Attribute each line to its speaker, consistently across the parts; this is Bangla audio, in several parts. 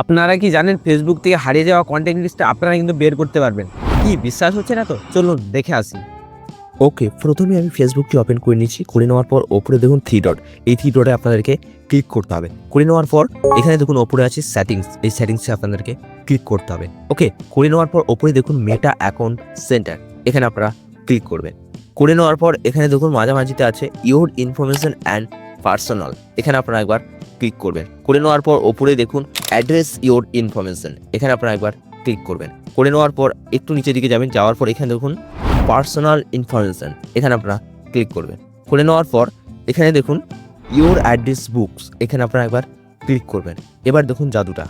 Speaker 1: আপনারা কি জানেন ফেসবুক থেকে হারিয়ে যাওয়া কন্টেন্ট লিস্টটা আপনারা কিন্তু বের করতে পারবেন। কি বিশ্বাস হচ্ছে না তো? চলুন দেখে আসি।
Speaker 2: ওকে, প্রথমে আমি ফেসবুকটি ওপেন করে নিচ্ছি। করে নেওয়ার পর ওপরে দেখুন থ্রি ডট এই থ্রি ডটে আপনাদেরকে ক্লিক করতে হবে। করে নেওয়ার পর এখানে দেখুন ওপরে আছে সেটিংস এই সেটিংসে আপনাদেরকে ক্লিক করতে হবে। ওকে, করে নেওয়ার পর ওপরে দেখুন মেটা অ্যাকাউন্ট সেন্টার এখানে আপনারা ক্লিক করবেন। করে নেওয়ার পর এখানে দেখুন মাঝামাঝিতে আছে ইওর ইনফরমেশন অ্যান্ড পার্সোনাল এখানে আপনারা একবার ক্লিক করবেন। করে নেওয়ার পর ওপরে দেখুন, অ্যাড্রেস ইওর ইনফরমেশন এখানে আপনারা একবার ক্লিক করবেন। করে নেওয়ার পর একটু নিচের দিকে যাবেন, যাওয়ার পর এখানে দেখুন, পার্সোনাল ইনফরমেশন এখানে আপনারা ক্লিক করবেন। করে নেওয়ার পর এখানে দেখুন, ইওর অ্যাড্রেস বুকস এখানে আপনারা একবার ক্লিক করবেন। এবার দেখুন জাদুটা।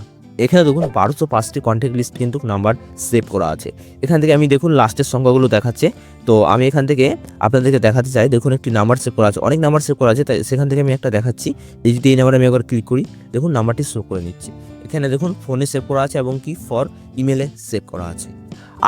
Speaker 2: এখানে দেখুন বারোশো পাঁচটি কন্ট্যাক্ট লিস্ট কিন্তু নাম্বার সেভ করা আছে। এখান থেকে আমি দেখুন লাস্টের সংখ্যাগুলো দেখাচ্ছে। তো আমি এখান থেকে আপনাদেরকে দেখাতে চাই, দেখুন একটি নাম্বার সেভ করা আছে। অনেক নাম্বার সেভ করা আছে, তাই সেখান থেকে আমি একটা দেখাচ্ছি। এই যদি এই নাম্বারে আমি একবার ক্লিক করি, দেখুন নাম্বারটি শো করে নিচ্ছি। এখানে দেখুন ফোনে সেভ করা আছে এবং কি ফর ইমেলে সেভ করা আছে।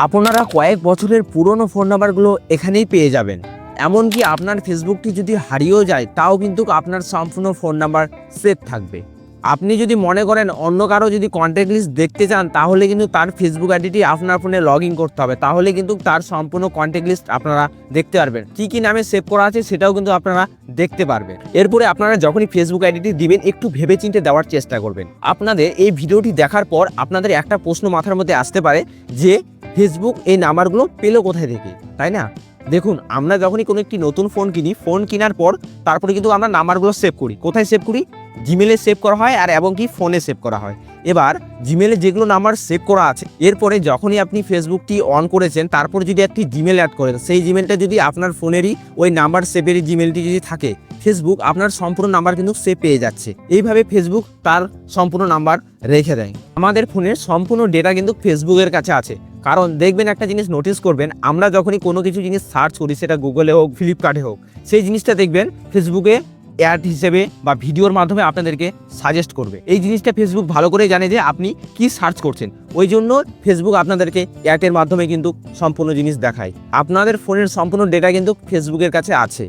Speaker 1: আপনারা কয়েক বছরের পুরনো ফোন নাম্বারগুলো এখানেই পেয়ে যাবেন। এমনকি আপনার ফেসবুকটি যদি হারিয়েও যায়, তাও কিন্তু আপনার সম্পূর্ণ ফোন নাম্বার সেভ থাকবে। আপনি যদি মনে করেন অন্য কারও যদি কন্ট্যাক্ট লিস্ট দেখতে চান, তাহলে কিন্তু তার ফেসবুক আইডিটি আপনার ফোনে লগ ইন করতে হবে। তাহলে কিন্তু তার সম্পূর্ণ কন্ট্যাক্ট লিস্ট আপনারা দেখতে পারবেন। কী কী নামে সেভ করা আছে সেটাও কিন্তু আপনারা দেখতে পারবেন। এরপরে আপনারা যখনই ফেসবুক আইডিটি দিবেন, একটু ভেবেচিন্তে দেওয়ার চেষ্টা করবেন। আপনাদের এই ভিডিওটি দেখার পর আপনাদের একটা প্রশ্ন মাথার মধ্যে আসতে পারে যে ফেসবুক এই নাম্বারগুলো পেল কোথায় থেকে? তাই না? দেখুন, আমরা যখনই কোনো একটি নতুন ফোন কিনি ফোন কেনার পর তারপরে কিন্তু আমরা নাম্বারগুলো সেভ করি। কোথায় সেভ করি? জিমেলে সেভ করা হয় আর এবং কি ফোনে সেভ করা হয়। এবার জিমেলে যেগুলো নাম্বার সেভ করা আছে, এরপরে যখনই আপনি ফেসবুকটি অন করেছেন, তারপর যদি একটি জিমেল অ্যাড করেন, সেই জিমেলটা যদি আপনার ফোনেরই ওই নাম্বার সেভেরই জিমেলটি যদি থাকে ফেসবুক আপনার সম্পূর্ণ নাম্বার কিন্তু সেভ পেয়ে যাচ্ছে। এইভাবে ফেসবুক তার সম্পূর্ণ নাম্বার রেখে দেয়। আমাদের ফোনের সম্পূর্ণ ডেটা কিন্তু ফেসবুকের কাছে আছে। কারণ দেখবেন একটা জিনিস নোটিস করবেন, আমরা যখনই কোনো কিছু জিনিস সার্চ করি, সেটা গুগলে হোক ফ্লিপকার্টে হোক, সেই জিনিসটা দেখবেন ফেসবুকে অ্যাড হিসেবে বা ভিডিওর মাধ্যমে আপনাদেরকে সাজেস্ট করবে। এই জিনিসটা ফেসবুক ভালো করে জানে যে আপনি কি সার্চ করছেন। ওই জন্য ফেসবুক আপনাদেরকে অ্যাডের মাধ্যমে কিন্তু সম্পূর্ণ জিনিস দেখায়। আপনাদের ফোনের সম্পূর্ণ ডেটা কিন্তু ফেসবুকের কাছে আছে।